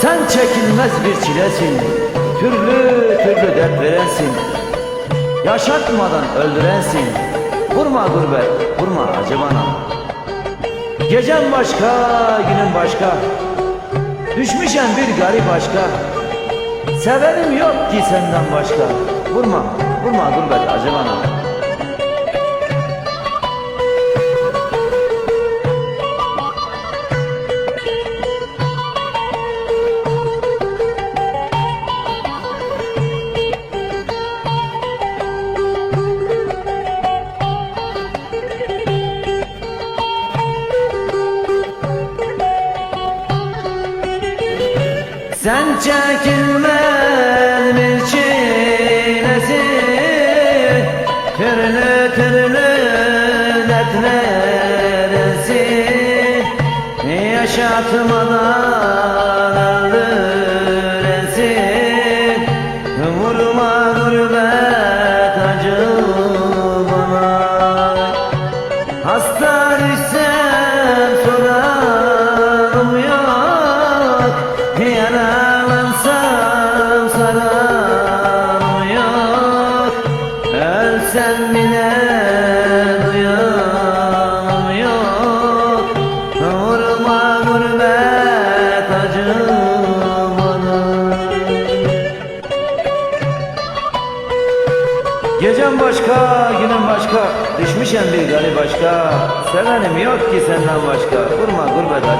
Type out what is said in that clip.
Sen çekilmez bir çilesin Türlü türlü dert verensin Yaşatmadan öldürensin. Vurma gurbet, vurma acı bana. Gecem başka, günüm başka. Düşmüşem bir garip başka Severim yok ki senden başka. Vurma, vurma gurbet acı bana Sen çekilmez bir çilesin Türlü türlü dertleresin Yaşatmadan Ölsem bile duyanım yok Vurma gurbet acı bana Gecem başka, günüm başka. Düşmüşem bir gari başka Sevenim yok ki senden başka. Vurma gurbet acı bana